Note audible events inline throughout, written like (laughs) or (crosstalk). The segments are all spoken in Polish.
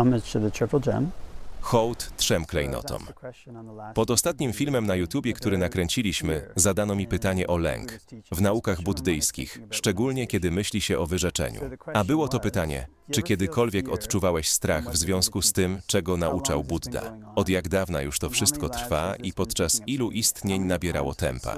Homage to the Triple Gem. Hołd trzem klejnotom. Pod ostatnim filmem na YouTubie, który nakręciliśmy, zadano mi pytanie o lęk w naukach buddyjskich, szczególnie kiedy myśli się o wyrzeczeniu. A było to pytanie, czy kiedykolwiek odczuwałeś strach w związku z tym, czego nauczał Buddha? Od jak dawna już to wszystko trwa i podczas ilu istnień nabierało tempa?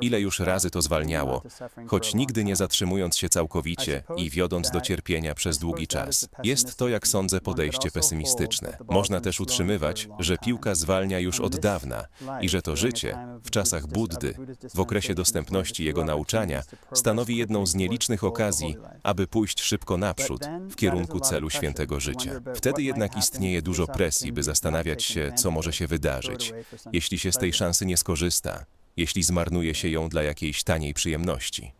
Ile już razy to zwalniało, choć nigdy nie zatrzymując się całkowicie i wiodąc do cierpienia przez długi czas? Jest to, jak sądzę, podejście pesymistyczne. Można też utrzymywać, że piłka zwalnia już od dawna i że to życie, w czasach Buddy, w okresie dostępności jego nauczania, stanowi jedną z nielicznych okazji, aby pójść szybko naprzód, w kierunku celu świętego życia. Wtedy jednak istnieje dużo presji, by zastanawiać się, co może się wydarzyć, jeśli się z tej szansy nie skorzysta, jeśli zmarnuje się ją dla jakiejś taniej przyjemności.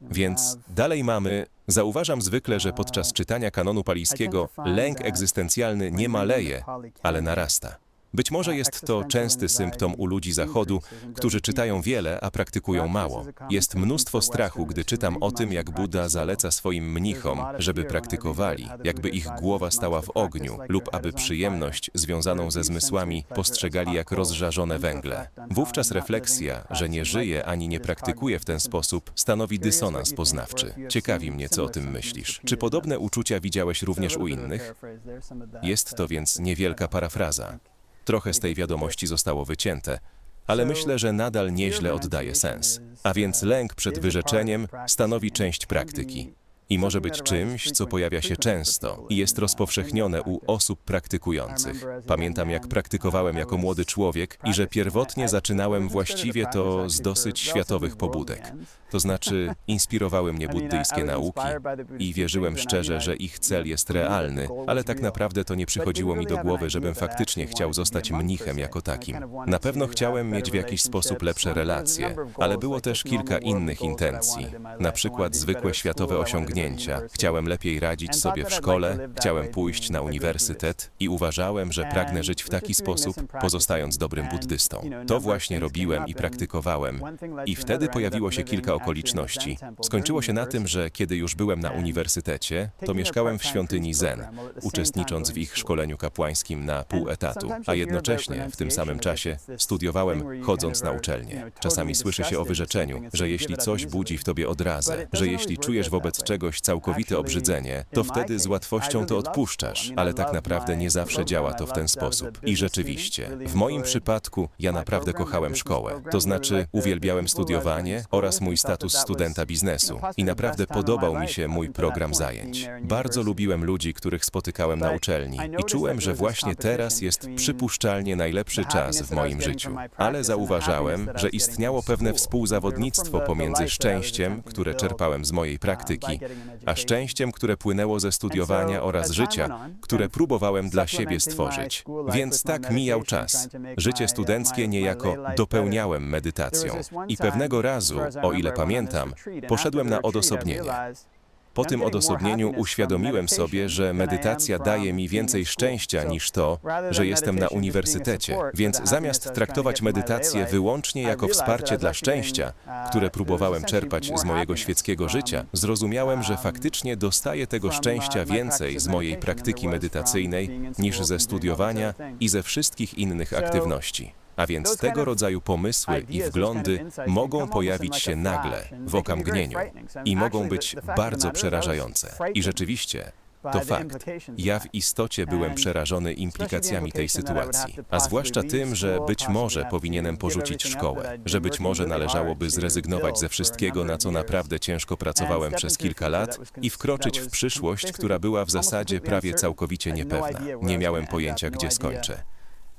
Więc dalej mamy, zauważam zwykle, że podczas czytania kanonu palijskiego lęk egzystencjalny nie maleje, ale narasta. Być może jest to częsty symptom u ludzi Zachodu, którzy czytają wiele, a praktykują mało. Jest mnóstwo strachu, gdy czytam o tym, jak Buddha zaleca swoim mnichom, żeby praktykowali, jakby ich głowa stała w ogniu, lub aby przyjemność związaną ze zmysłami postrzegali jak rozżarzone węgle. Wówczas refleksja, że nie żyje ani nie praktykuje w ten sposób, stanowi dysonans poznawczy. Ciekawi mnie, co o tym myślisz. Czy podobne uczucia widziałeś również u innych? Jest to więc niewielka parafraza. Trochę z tej wiadomości zostało wycięte, ale myślę, że nadal nieźle oddaje sens. A więc lęk przed wyrzeczeniem stanowi część praktyki i może być czymś, co pojawia się często i jest rozpowszechnione u osób praktykujących. Pamiętam, jak praktykowałem jako młody człowiek i że pierwotnie zaczynałem właściwie to z dosyć światowych pobudek. To znaczy, inspirowały mnie buddyjskie nauki i wierzyłem szczerze, że ich cel jest realny, ale tak naprawdę to nie przychodziło mi do głowy, żebym faktycznie chciał zostać mnichem jako takim. Na pewno chciałem mieć w jakiś sposób lepsze relacje, ale było też kilka innych intencji, na przykład zwykłe światowe osiągnięcia. Chciałem lepiej radzić sobie w szkole, chciałem pójść na uniwersytet i uważałem, że pragnę żyć w taki sposób, pozostając dobrym buddystą. To właśnie robiłem i praktykowałem. I wtedy pojawiło się kilka okoliczności. Skończyło się na tym, że kiedy już byłem na uniwersytecie, to mieszkałem w świątyni Zen, uczestnicząc w ich szkoleniu kapłańskim na pół etatu, a jednocześnie w tym samym czasie studiowałem chodząc na uczelnię. Czasami słyszy się o wyrzeczeniu, że jeśli coś budzi w tobie odrazę, że jeśli czujesz wobec czegoś całkowite obrzydzenie, to wtedy z łatwością to odpuszczasz, ale tak naprawdę nie zawsze działa to w ten sposób. I rzeczywiście, w moim przypadku ja naprawdę kochałem szkołę. To znaczy uwielbiałem studiowanie oraz mój status studenta biznesu i naprawdę podobał mi się mój program zajęć. Bardzo lubiłem ludzi, których spotykałem na uczelni i czułem, że właśnie teraz jest przypuszczalnie najlepszy czas w moim życiu. Ale zauważałem, że istniało pewne współzawodnictwo pomiędzy szczęściem, które czerpałem z mojej praktyki, a szczęściem, które płynęło ze studiowania oraz życia, które próbowałem dla siebie stworzyć. Więc tak mijał czas. Życie studenckie niejako dopełniałem medytacją. I pewnego razu, o ile pamiętam, poszedłem na odosobnienie. Po tym odosobnieniu uświadomiłem sobie, że medytacja daje mi więcej szczęścia niż to, że jestem na uniwersytecie. Więc zamiast traktować medytację wyłącznie jako wsparcie dla szczęścia, które próbowałem czerpać z mojego świeckiego życia, zrozumiałem, że faktycznie dostaję tego szczęścia więcej z mojej praktyki medytacyjnej niż ze studiowania i ze wszystkich innych aktywności. A więc tego rodzaju pomysły i wglądy mogą pojawić się nagle, w okamgnieniu i mogą być bardzo przerażające. I rzeczywiście, to fakt. Ja w istocie byłem przerażony implikacjami tej sytuacji, a zwłaszcza tym, że być może powinienem porzucić szkołę, że być może należałoby zrezygnować ze wszystkiego, na co naprawdę ciężko pracowałem przez kilka lat i wkroczyć w przyszłość, która była w zasadzie prawie całkowicie niepewna. Nie miałem pojęcia, gdzie skończę.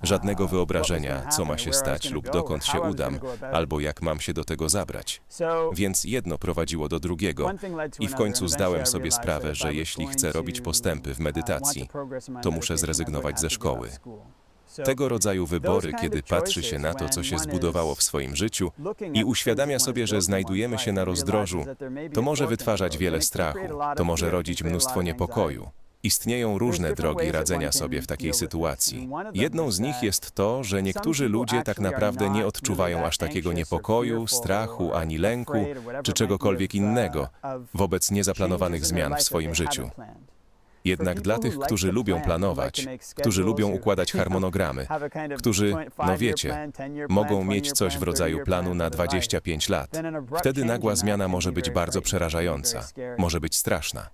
Żadnego wyobrażenia, co ma się stać lub dokąd się udam, albo jak mam się do tego zabrać. Więc jedno prowadziło do drugiego. I w końcu zdałem sobie sprawę, że jeśli chcę robić postępy w medytacji, to muszę zrezygnować ze szkoły. Tego rodzaju wybory, kiedy patrzy się na to, co się zbudowało w swoim życiu i uświadamia sobie, że znajdujemy się na rozdrożu, to może wytwarzać wiele strachu, to może rodzić mnóstwo niepokoju. Istnieją różne drogi radzenia sobie w takiej sytuacji. Jedną z nich jest to, że niektórzy ludzie tak naprawdę nie odczuwają aż takiego niepokoju, strachu ani lęku czy czegokolwiek innego wobec niezaplanowanych zmian w swoim życiu. Jednak dla tych, którzy lubią planować, którzy lubią układać harmonogramy, którzy, no wiecie, mogą mieć coś w rodzaju planu na 25 lat, wtedy nagła zmiana może być bardzo przerażająca, może być straszna.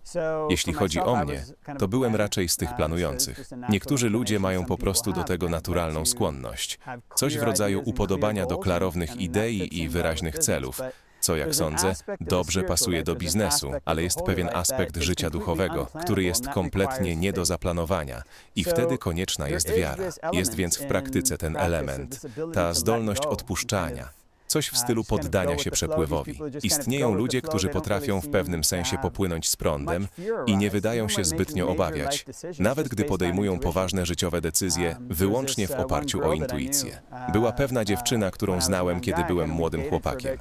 Jeśli chodzi o mnie, to byłem raczej z tych planujących. Niektórzy ludzie mają po prostu do tego naturalną skłonność. Coś w rodzaju upodobania do klarownych idei i wyraźnych celów, co jak sądzę, dobrze pasuje do biznesu, ale jest pewien aspekt życia duchowego, który jest kompletnie nie do zaplanowania i wtedy konieczna jest wiara. Jest więc w praktyce ten element, ta zdolność odpuszczania. Coś w stylu poddania się przepływowi. Istnieją ludzie, którzy potrafią w pewnym sensie popłynąć z prądem i nie wydają się zbytnio obawiać, nawet gdy podejmują poważne życiowe decyzje wyłącznie w oparciu o intuicję. Była pewna dziewczyna, którą znałem, kiedy byłem młodym chłopakiem.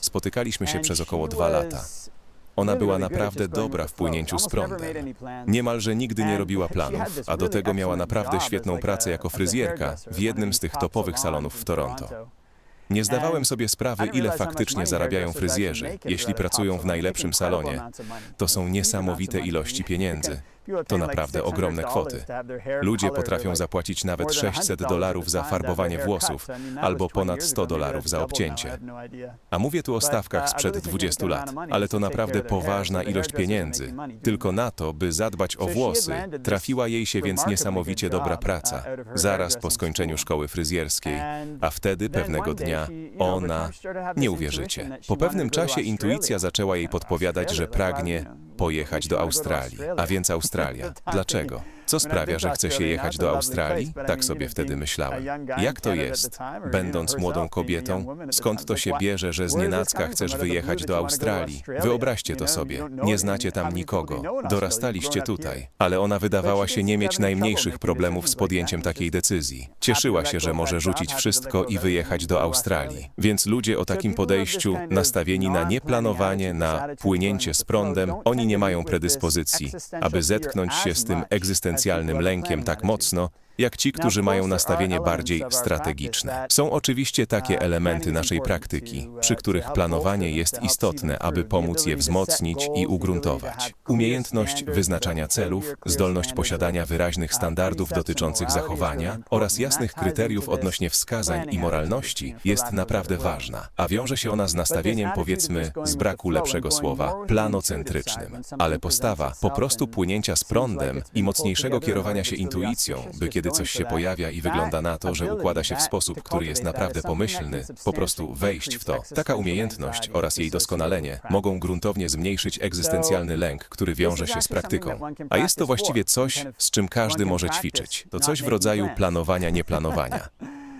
Spotykaliśmy się przez około dwa lata. Ona była naprawdę dobra w płynięciu z prądem. Niemalże nigdy nie robiła planów, a do tego miała naprawdę świetną pracę jako fryzjerka w jednym z tych topowych salonów w Toronto. Nie zdawałem sobie sprawy, ile faktycznie zarabiają fryzjerzy, jeśli pracują w najlepszym salonie. To są niesamowite ilości pieniędzy. To naprawdę ogromne kwoty. Ludzie potrafią zapłacić nawet 600 dolarów za farbowanie włosów albo ponad 100 dolarów za obcięcie. A mówię tu o stawkach sprzed 20 lat, ale to naprawdę poważna ilość pieniędzy. Tylko na to, by zadbać o włosy, trafiła jej się więc niesamowicie dobra praca, zaraz po skończeniu szkoły fryzjerskiej. A wtedy pewnego dnia ona, nie uwierzycie, po pewnym czasie intuicja zaczęła jej podpowiadać, że pragnie pojechać do Australii, a więc Australia. Dlaczego? Co sprawia, że chce się jechać do Australii? Tak sobie wtedy myślałem. Jak to jest? Będąc młodą kobietą, skąd to się bierze, że z nienacka chcesz wyjechać do Australii? Wyobraźcie to sobie. Nie znacie tam nikogo. Dorastaliście tutaj. Ale ona wydawała się nie mieć najmniejszych problemów z podjęciem takiej decyzji. Cieszyła się, że może rzucić wszystko i wyjechać do Australii. Więc ludzie o takim podejściu, nastawieni na nieplanowanie, na płynięcie z prądem, oni nie mają predyspozycji, aby zetknąć się z tym egzystencjalnym lękiem tak mocno, jak ci, którzy mają nastawienie bardziej strategiczne. Są oczywiście takie elementy naszej praktyki, przy których planowanie jest istotne, aby pomóc je wzmocnić i ugruntować. Umiejętność wyznaczania celów, zdolność posiadania wyraźnych standardów dotyczących zachowania oraz jasnych kryteriów odnośnie wskazań i moralności jest naprawdę ważna, a wiąże się ona z nastawieniem, powiedzmy, z braku lepszego słowa, planocentrycznym. Ale postawa po prostu płynięcia z prądem i mocniejszego kierowania się intuicją, by kiedy coś się pojawia i wygląda na to, że układa się w sposób, który jest naprawdę pomyślny, po prostu wejść w to. Taka umiejętność oraz jej doskonalenie mogą gruntownie zmniejszyć egzystencjalny lęk, który wiąże się z praktyką. A jest to właściwie coś, z czym każdy może ćwiczyć. To coś w rodzaju planowania nieplanowania.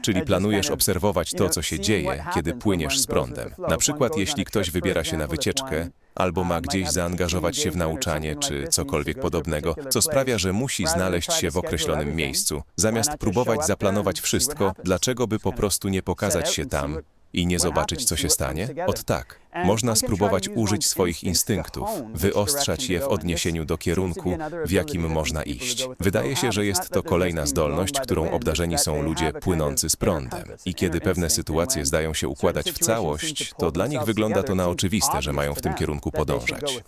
Czyli planujesz obserwować to, co się dzieje, kiedy płyniesz z prądem. Na przykład, jeśli ktoś wybiera się na wycieczkę, albo ma gdzieś zaangażować się w nauczanie, czy cokolwiek podobnego, co sprawia, że musi znaleźć się w określonym miejscu. Zamiast próbować zaplanować wszystko, dlaczego by po prostu nie pokazać się tam i nie zobaczyć, co się stanie? Ot tak. Można spróbować użyć swoich instynktów, wyostrzać je w odniesieniu do kierunku, w jakim można iść. Wydaje się, że jest to kolejna zdolność, którą obdarzeni są ludzie płynący z prądem. I kiedy pewne sytuacje zdają się układać w całość, to dla nich wygląda to na oczywiste, że mają w tym kierunku podążać.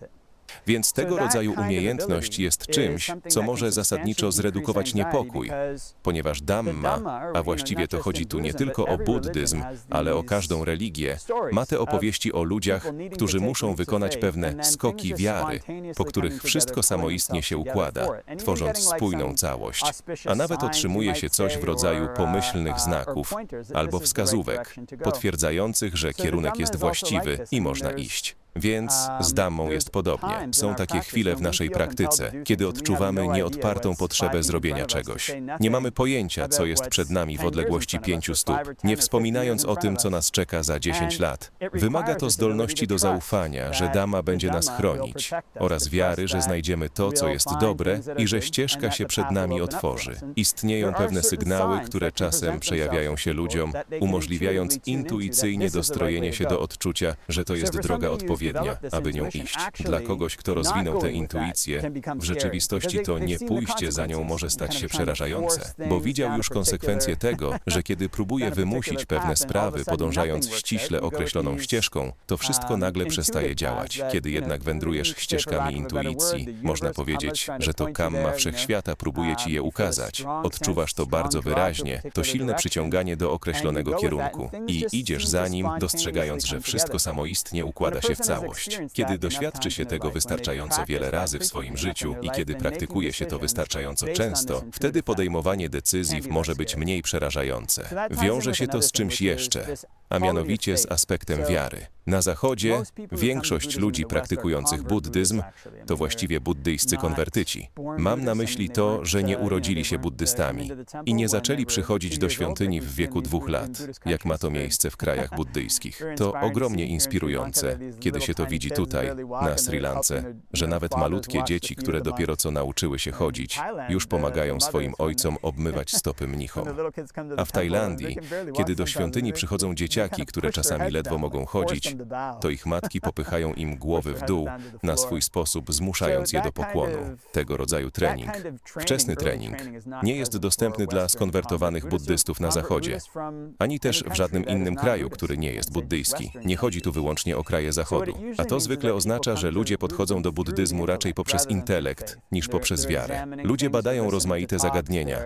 Więc tego rodzaju umiejętność jest czymś, co może zasadniczo zredukować niepokój, ponieważ Dhamma, a właściwie to chodzi tu nie tylko o buddyzm, ale o każdą religię, ma te opowieści o ludziach, którzy muszą wykonać pewne skoki wiary, po których wszystko samoistnie się układa, tworząc spójną całość, a nawet otrzymuje się coś w rodzaju pomyślnych znaków albo wskazówek, potwierdzających, że kierunek jest właściwy i można iść. Więc z Dammą jest podobnie. Są takie chwile w naszej praktyce, kiedy odczuwamy nieodpartą potrzebę zrobienia czegoś. Nie mamy pojęcia, co jest przed nami w odległości pięciu stóp, nie wspominając o tym, co nas czeka za 10 lat. Wymaga to zdolności do zaufania, że Dama będzie nas chronić oraz wiary, że znajdziemy to, co jest dobre i że ścieżka się przed nami otworzy. Istnieją pewne sygnały, które czasem przejawiają się ludziom, umożliwiając intuicyjnie dostrojenie się do odczucia, że to jest droga odpowiednia odpowiednia, aby nią iść. Dla kogoś, kto rozwinął tę intuicję, w rzeczywistości to nie pójście za nią może stać się przerażające, bo widział już konsekwencje tego, (laughs) że kiedy próbuje wymusić pewne sprawy, podążając ściśle określoną ścieżką, to wszystko nagle przestaje działać. Kiedy jednak wędrujesz ścieżkami intuicji, można powiedzieć, że to kamma wszechświata próbuje ci je ukazać. Odczuwasz to bardzo wyraźnie, to silne przyciąganie do określonego kierunku i idziesz za nim, dostrzegając, że wszystko samoistnie układa się w całość. Kiedy doświadczy się tego wystarczająco wiele razy w swoim życiu i kiedy praktykuje się to wystarczająco często, wtedy podejmowanie decyzji może być mniej przerażające. Wiąże się to z czymś jeszcze, a mianowicie z aspektem wiary. Na Zachodzie większość ludzi praktykujących buddyzm to właściwie buddyjscy konwertyci. Mam na myśli to, że nie urodzili się buddystami i nie zaczęli przychodzić do świątyni w wieku dwóch lat, jak ma to miejsce w krajach buddyjskich. To ogromnie inspirujące, kiedy się to widzi tutaj, na Sri Lance, że nawet malutkie dzieci, które dopiero co nauczyły się chodzić, już pomagają swoim ojcom obmywać stopy mnichom. A w Tajlandii, kiedy do świątyni przychodzą dzieciaki, które czasami ledwo mogą chodzić, to ich matki popychają im głowy w dół, na swój sposób zmuszając je do pokłonu. Tego rodzaju trening, wczesny trening, nie jest dostępny dla skonwertowanych buddystów na Zachodzie, ani też w żadnym innym kraju, który nie jest buddyjski. Nie chodzi tu wyłącznie o kraje Zachodu. A to zwykle oznacza, że ludzie podchodzą do buddyzmu raczej poprzez intelekt niż poprzez wiarę. Ludzie badają rozmaite zagadnienia,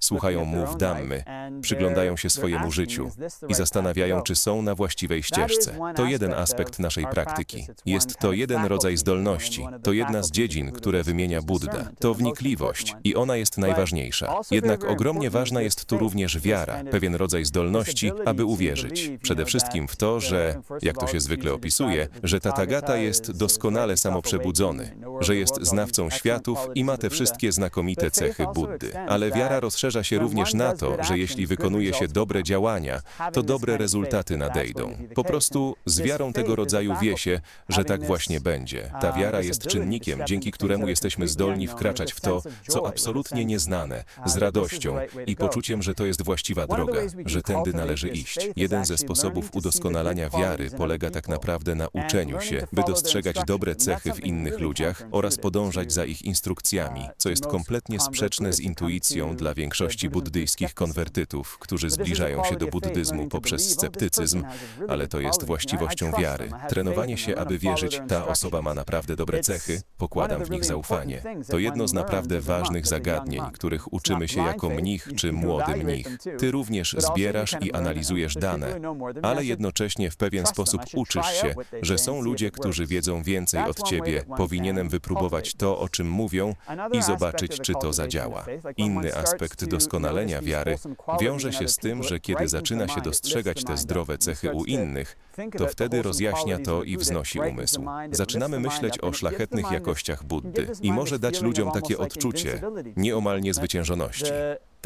słuchają mów dammy, przyglądają się swojemu życiu i zastanawiają, czy są na właściwej ścieżce. To jeden aspekt naszej praktyki. Jest to jeden rodzaj zdolności. To jedna z dziedzin, które wymienia Buddha. To wnikliwość i ona jest najważniejsza. Jednak ogromnie ważna jest tu również wiara, pewien rodzaj zdolności, aby uwierzyć. Przede wszystkim w to, że, jak to się zwykle opisuje, że Tathagata jest doskonale samoprzebudzony, że jest znawcą światów i ma te wszystkie znakomite cechy Buddy. Ale wiara rozszerza się również na to, że jeśli wykonuje się dobre działania, to dobre rezultaty nadejdą. Po prostu z wiarą tego rodzaju wie się, że tak właśnie będzie. Ta wiara jest czynnikiem, dzięki któremu jesteśmy zdolni wkraczać w to, co absolutnie nieznane, z radością i poczuciem, że to jest właściwa droga, że tędy należy iść. Jeden ze sposobów udoskonalania wiary polega tak naprawdę na uczeniu się, by dostrzegać dobre cechy w innych ludziach oraz podążać za ich instrukcjami, co jest kompletnie sprzeczne z intuicją dla większości buddyjskich konwertytów, którzy zbliżają się do buddyzmu poprzez sceptycyzm, ale to jest właściwością wiary. Trenowanie się, aby wierzyć, ta osoba ma naprawdę dobre cechy, pokładam w nich zaufanie. To jedno z naprawdę ważnych zagadnień, których uczymy się jako mnich czy młody mnich. Ty również zbierasz i analizujesz dane, ale jednocześnie w pewien sposób uczysz się, że są ludzie, którzy wiedzą więcej od ciebie. Powinienem wypróbować to, o czym mówią i zobaczyć, czy to zadziała. Inny aspekt doskonalenia wiary wiąże się z tym, że kiedy zaczyna się dostrzegać te zdrowe cechy u innych, to wtedy rozjaśnia to i wznosi umysł. Zaczynamy myśleć o szlachetnych jakościach Buddy i może dać ludziom takie odczucie nieomal niezwyciężoności.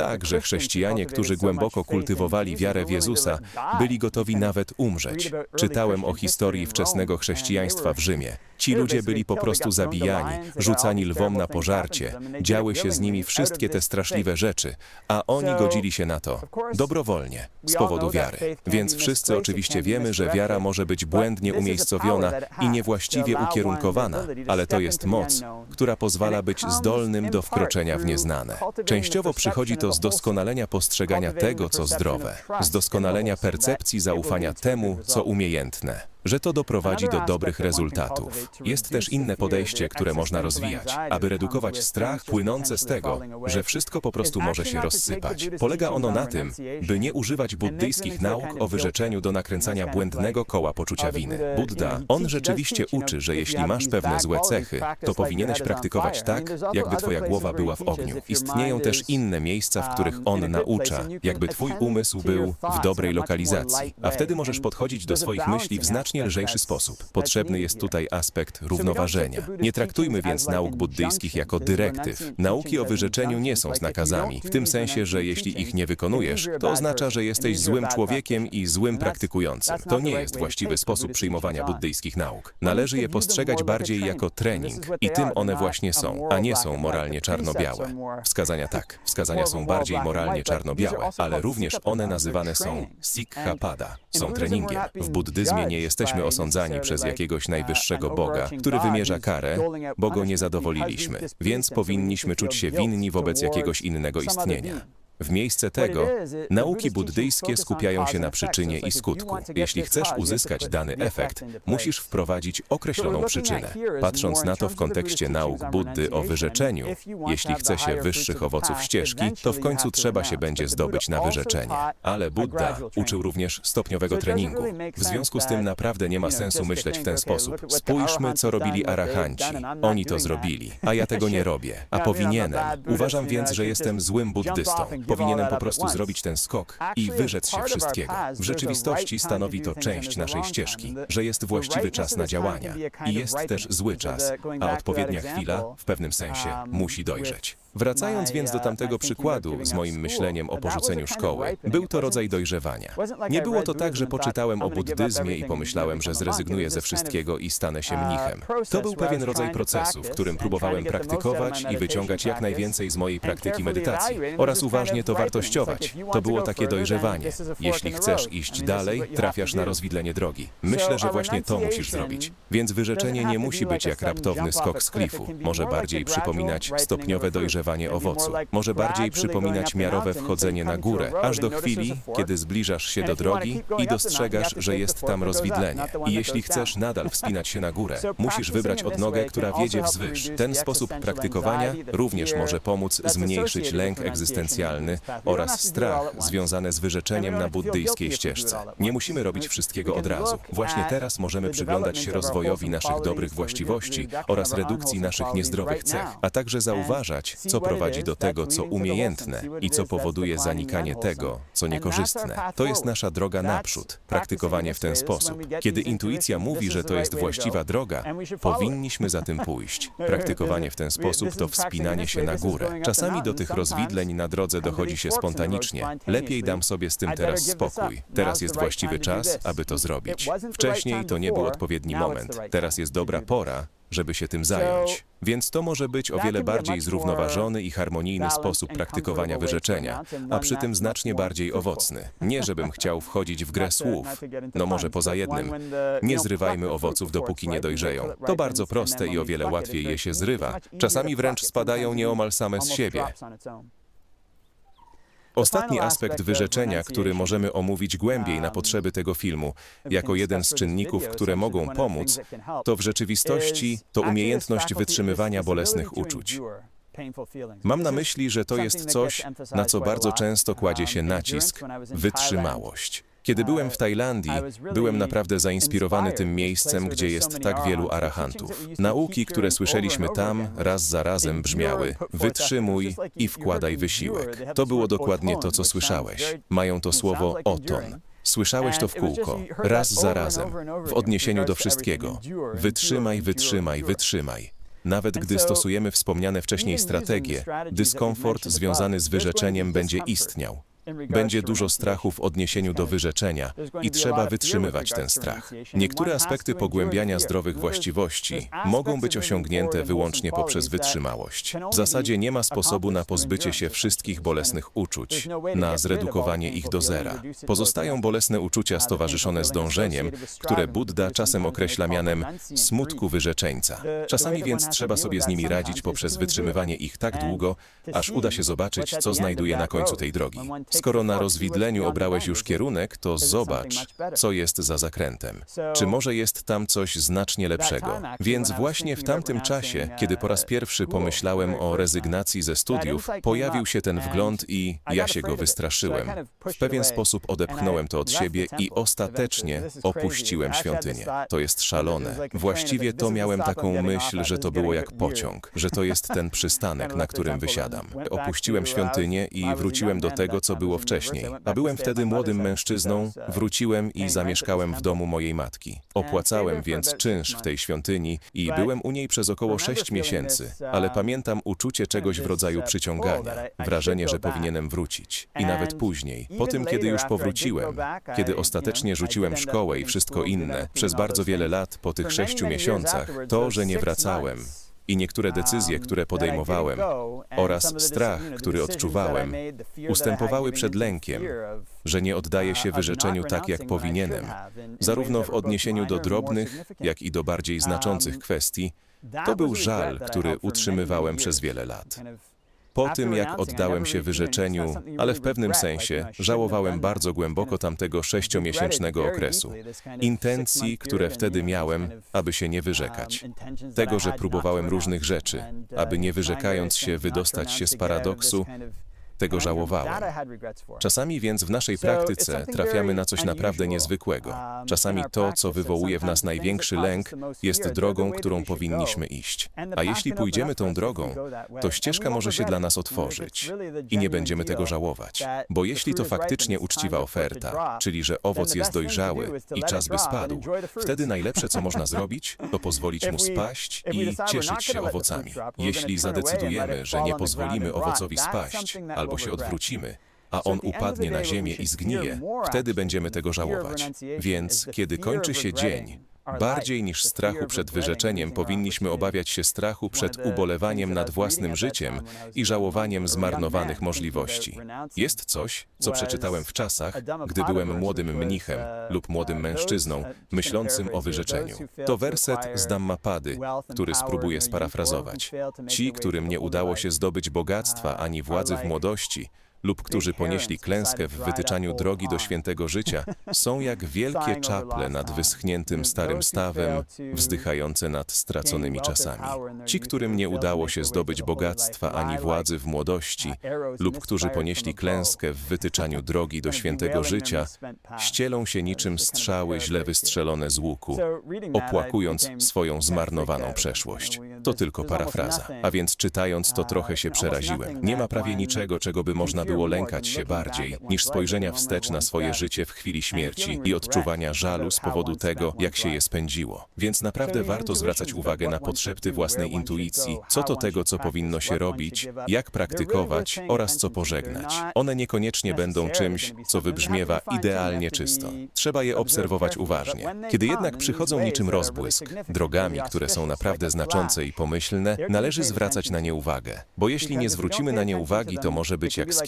Tak, że chrześcijanie, którzy głęboko kultywowali wiarę w Jezusa, byli gotowi nawet umrzeć. Czytałem o historii wczesnego chrześcijaństwa w Rzymie. Ci ludzie byli po prostu zabijani, rzucani lwom na pożarcie, działy się z nimi wszystkie te straszliwe rzeczy, a oni godzili się na to dobrowolnie, z powodu wiary. Więc wszyscy oczywiście wiemy, że wiara może być błędnie umiejscowiona i niewłaściwie ukierunkowana, ale to jest moc, która pozwala być zdolnym do wkroczenia w nieznane. Częściowo przychodzi to z doskonalenia postrzegania tego, co zdrowe, z doskonalenia percepcji zaufania temu, co umiejętne że to doprowadzi do dobrych rezultatów. Jest też inne podejście, które można rozwijać, aby redukować strach płynący z tego, że wszystko po prostu może się rozsypać. Polega ono na tym, by nie używać buddyjskich nauk o wyrzeczeniu do nakręcania błędnego koła poczucia winy. Buddha, on rzeczywiście uczy, że jeśli masz pewne złe cechy, to powinieneś praktykować tak, jakby twoja głowa była w ogniu. Istnieją też inne miejsca, w których on naucza, jakby twój umysł był w dobrej lokalizacji, a wtedy możesz podchodzić do swoich myśli w znacznie znacznie lżejszy sposób. Potrzebny jest tutaj aspekt równoważenia. Nie traktujmy więc nauk buddyjskich jako dyrektyw. Nauki o wyrzeczeniu nie są znakazami, w tym sensie, że jeśli ich nie wykonujesz, to oznacza, że jesteś złym człowiekiem i złym praktykującym. To nie jest właściwy sposób przyjmowania buddyjskich nauk. Należy je postrzegać bardziej jako trening i tym one właśnie są, a nie są moralnie czarno-białe. Wskazania tak, (laughs) wskazania są bardziej moralnie czarno-białe, ale również one nazywane są sikhapada, są treningiem. W buddyzmie nie jest jesteśmy osądzani przez jakiegoś najwyższego Boga, który wymierza karę, bo go nie zadowoliliśmy, więc powinniśmy czuć się winni wobec jakiegoś innego istnienia. W miejsce tego, nauki buddyjskie skupiają się na przyczynie i skutku. Jeśli chcesz uzyskać dany efekt, musisz wprowadzić określoną przyczynę. Patrząc na to w kontekście nauk Buddy o wyrzeczeniu, jeśli chce się wyższych owoców ścieżki, to w końcu trzeba się będzie zdobyć na wyrzeczenie. Ale Buddha uczył również stopniowego treningu. W związku z tym naprawdę nie ma sensu myśleć w ten sposób. Spójrzmy, co robili arahanci. Oni to zrobili, a ja tego nie robię, a powinienem. Uważam więc, że jestem złym buddystą. Powinienem po prostu zrobić ten skok i wyrzec się wszystkiego. W rzeczywistości stanowi to część naszej ścieżki, że jest właściwy czas na działania i jest też zły czas, a odpowiednia chwila, w pewnym sensie, musi dojrzeć. Wracając więc do tamtego przykładu z moim myśleniem o porzuceniu szkoły, był to rodzaj dojrzewania. Nie było to tak, że poczytałem o buddyzmie i pomyślałem, że zrezygnuję ze wszystkiego i stanę się mnichem. To był pewien rodzaj procesu, w którym próbowałem praktykować i wyciągać jak najwięcej z mojej praktyki medytacji oraz uważnie to wartościować. To było takie dojrzewanie. Jeśli chcesz iść dalej, trafiasz na rozwidlenie drogi. Myślę, że właśnie to musisz zrobić. Więc wyrzeczenie nie musi być jak raptowny skok z klifu. Może bardziej przypominać stopniowe dojrzewanie owocu. Może bardziej przypominać miarowe wchodzenie na górę, aż do chwili, kiedy zbliżasz się do drogi i dostrzegasz, że jest tam rozwidlenie. I jeśli chcesz nadal wspinać się na górę, musisz wybrać odnogę, która wiedzie wzwyż. Ten sposób praktykowania również może pomóc zmniejszyć lęk egzystencjalny oraz strach związane z wyrzeczeniem na buddyjskiej ścieżce. Nie musimy robić wszystkiego od razu. Właśnie teraz możemy przyglądać się rozwojowi naszych dobrych właściwości oraz redukcji naszych niezdrowych cech, a także zauważać, co prowadzi do tego, co umiejętne i co powoduje zanikanie tego, co niekorzystne. To jest nasza droga naprzód, praktykowanie w ten sposób. Kiedy intuicja mówi, że to jest właściwa droga, powinniśmy za tym pójść. (laughs) Praktykowanie w ten sposób to wspinanie się na górę. Czasami do tych rozwidleń na drodze dochodzi się spontanicznie. Lepiej dam sobie z tym teraz spokój. Teraz jest właściwy czas, aby to zrobić. Wcześniej to nie był odpowiedni moment. Teraz jest dobra pora, żeby się tym zająć. Więc to może być o wiele bardziej zrównoważony i harmonijny sposób praktykowania wyrzeczenia, a przy tym znacznie bardziej owocny. Nie żebym chciał (laughs) wchodzić w grę słów, no może poza jednym. Nie zrywajmy owoców, dopóki nie dojrzeją. To bardzo proste i o wiele łatwiej je się zrywa. Czasami wręcz spadają nieomal same z siebie. Ostatni aspekt wyrzeczenia, który możemy omówić głębiej na potrzeby tego filmu, jako jeden z czynników, które mogą pomóc, to w rzeczywistości to umiejętność wytrzymywania bolesnych uczuć. Mam na myśli, że to jest coś, na co bardzo często kładzie się nacisk wytrzymałość. Kiedy byłem w Tajlandii, byłem naprawdę zainspirowany tym miejscem, gdzie jest tak wielu arahantów. Nauki, które słyszeliśmy tam, raz za razem brzmiały: wytrzymuj i wkładaj wysiłek. To było dokładnie to, co słyszałeś. Mają to słowo oton. Słyszałeś to w kółko, raz za razem, w odniesieniu do wszystkiego. Wytrzymaj, wytrzymaj, wytrzymaj. Nawet gdy stosujemy wspomniane wcześniej strategie, dyskomfort związany z wyrzeczeniem będzie istniał. Będzie dużo strachu w odniesieniu do wyrzeczenia i trzeba wytrzymywać ten strach. Niektóre aspekty pogłębiania zdrowych właściwości mogą być osiągnięte wyłącznie poprzez wytrzymałość. W zasadzie nie ma sposobu na pozbycie się wszystkich bolesnych uczuć, na zredukowanie ich do zera. Pozostają bolesne uczucia stowarzyszone z dążeniem, które Buddha czasem określa mianem smutku wyrzeczeńca. Czasami więc trzeba sobie z nimi radzić poprzez wytrzymywanie ich tak długo, aż uda się zobaczyć, co znajduje na końcu tej drogi. Skoro na rozwidleniu obrałeś już kierunek, to zobacz, co jest za zakrętem. Czy może jest tam coś znacznie lepszego? Więc właśnie w tamtym czasie, kiedy po raz pierwszy pomyślałem o rezygnacji ze studiów, pojawił się ten wgląd i ja się go wystraszyłem. W pewien sposób odepchnąłem to od siebie i ostatecznie opuściłem świątynię. To jest szalone. Właściwie to miałem taką myśl, że to było jak pociąg, że to jest ten przystanek, (laughs) na którym wysiadam. Opuściłem świątynię i wróciłem do tego, co było wcześniej. A byłem wtedy młodym mężczyzną, wróciłem i zamieszkałem w domu mojej matki. Opłacałem więc czynsz w tej świątyni i byłem u niej przez około sześć miesięcy, ale pamiętam uczucie czegoś w rodzaju przyciągania, wrażenie, że powinienem wrócić. I nawet później, po tym, kiedy już powróciłem, kiedy ostatecznie rzuciłem szkołę i wszystko inne, przez bardzo wiele lat po tych sześciu miesiącach, to, że nie wracałem, I niektóre decyzje, które podejmowałem, oraz strach, który odczuwałem, ustępowały przed lękiem, że nie oddaję się wyrzeczeniu tak, jak powinienem, zarówno w odniesieniu do drobnych, jak i do bardziej znaczących kwestii. To był żal, który utrzymywałem przez wiele lat. Po tym, jak oddałem się wyrzeczeniu, ale w pewnym sensie żałowałem bardzo głęboko tamtego sześciomiesięcznego okresu, intencji, które wtedy miałem, aby się nie wyrzekać, tego, że próbowałem różnych rzeczy, aby nie wyrzekając się wydostać się z paradoksu, tego żałowałem. Czasami więc w naszej praktyce trafiamy na coś naprawdę niezwykłego. Czasami to, co wywołuje w nas największy lęk, jest drogą, którą powinniśmy iść. A jeśli pójdziemy tą drogą, to ścieżka może się dla nas otworzyć i nie będziemy tego żałować. Bo jeśli to faktycznie uczciwa oferta, czyli że owoc jest dojrzały i czas by spadł, wtedy najlepsze, co (laughs) można zrobić, to pozwolić mu spaść i cieszyć się owocami. Jeśli zadecydujemy, że nie pozwolimy owocowi spaść, albo się odwrócimy, a on upadnie na ziemię i zgnije, wtedy będziemy tego żałować. Więc, kiedy kończy się dzień, bardziej niż strachu przed wyrzeczeniem, powinniśmy obawiać się strachu przed ubolewaniem nad własnym życiem i żałowaniem zmarnowanych możliwości. Jest coś, co przeczytałem w czasach, gdy byłem młodym mnichem lub młodym mężczyzną, myślącym o wyrzeczeniu. To werset z Dammapady, który spróbuję sparafrazować. Ci, którym nie udało się zdobyć bogactwa ani władzy w młodości, lub którzy ponieśli klęskę w wytyczaniu (laughs) drogi do świętego życia, są jak wielkie czaple nad wyschniętym starym stawem, wzdychające nad straconymi czasami. Ci, którym nie udało się zdobyć bogactwa ani władzy w młodości, lub którzy ponieśli klęskę w wytyczaniu drogi do świętego życia, ścielą się niczym strzały źle wystrzelone z łuku, opłakując swoją zmarnowaną przeszłość. To tylko parafraza. A więc czytając to trochę się przeraziłem. Nie ma prawie niczego, czego by można było lękać się bardziej, niż spojrzenia wstecz na swoje życie w chwili śmierci i odczuwania żalu z powodu tego, jak się je spędziło. Więc naprawdę warto zwracać uwagę na potrzeby własnej intuicji, co to tego, co powinno się robić, jak praktykować oraz co pożegnać. One niekoniecznie będą czymś, co wybrzmiewa idealnie czysto. Trzeba je obserwować uważnie. Kiedy jednak przychodzą niczym rozbłysk, drogami, które są naprawdę znaczące i pomyślne, należy zwracać na nie uwagę, bo jeśli nie zwrócimy na nie uwagi, to może być jak z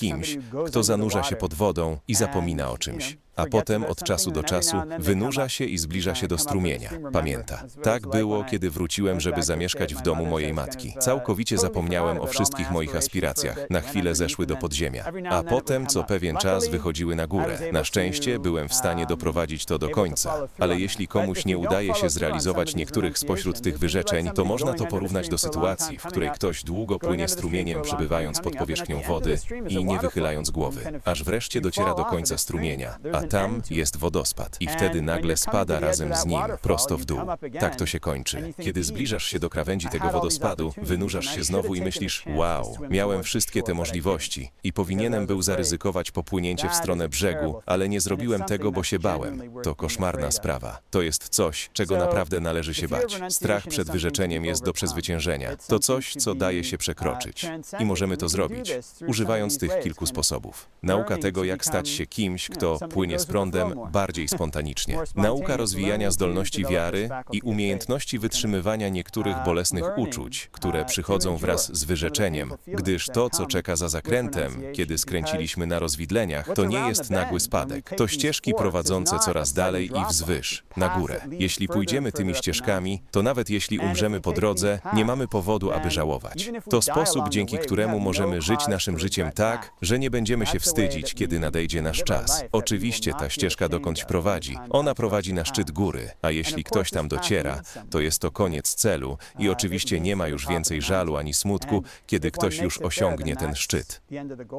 kto zanurza się pod wodą i zapomina o czymś a potem od czasu do czasu wynurza się i zbliża się do strumienia. Pamięta. Tak było, kiedy wróciłem, żeby zamieszkać w domu mojej matki. Całkowicie zapomniałem o wszystkich moich aspiracjach. Na chwilę zeszły do podziemia. A potem co pewien czas wychodziły na górę. Na szczęście byłem w stanie doprowadzić to do końca. Ale jeśli komuś nie udaje się zrealizować niektórych spośród tych wyrzeczeń, to można to porównać do sytuacji, w której ktoś długo płynie strumieniem, przebywając pod powierzchnią wody i nie wychylając głowy, aż wreszcie dociera do końca strumienia, a tam jest wodospad i wtedy nagle spada razem z nim prosto w dół. Tak to się kończy. Kiedy zbliżasz się do krawędzi tego wodospadu, wynurzasz się znowu i myślisz, wow, miałem wszystkie te możliwości i powinienem był zaryzykować popłynięcie w stronę brzegu, ale nie zrobiłem tego, bo się bałem. To koszmarna sprawa. To jest coś, czego naprawdę należy się bać. Strach przed wyrzeczeniem jest do przezwyciężenia. To coś, co daje się przekroczyć. I możemy to zrobić, używając tych kilku sposobów. Nauka tego, jak stać się kimś, kto płynie z prądem bardziej spontanicznie. Nauka rozwijania zdolności wiary i umiejętności wytrzymywania niektórych bolesnych uczuć, które przychodzą wraz z wyrzeczeniem, gdyż to, co czeka za zakrętem, kiedy skręciliśmy na rozwidleniach, to nie jest nagły spadek. To ścieżki prowadzące coraz dalej i wzwyż, na górę. Jeśli pójdziemy tymi ścieżkami, to nawet jeśli umrzemy po drodze, nie mamy powodu, aby żałować. To sposób, dzięki któremu możemy żyć naszym życiem tak, że nie będziemy się wstydzić, kiedy nadejdzie nasz czas. Oczywiście ta ścieżka dokądś prowadzi. Ona prowadzi na szczyt góry, a jeśli ktoś tam dociera, to jest to koniec celu i oczywiście nie ma już więcej żalu ani smutku, kiedy ktoś już osiągnie ten szczyt.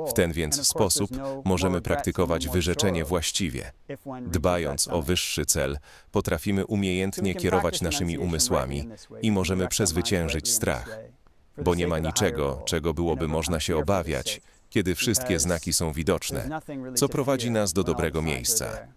W ten więc sposób możemy praktykować wyrzeczenie właściwie. Dbając o wyższy cel, potrafimy umiejętnie kierować naszymi umysłami i możemy przezwyciężyć strach, bo nie ma niczego, czego byłoby można się obawiać, kiedy wszystkie znaki są widoczne, co prowadzi nas do dobrego miejsca.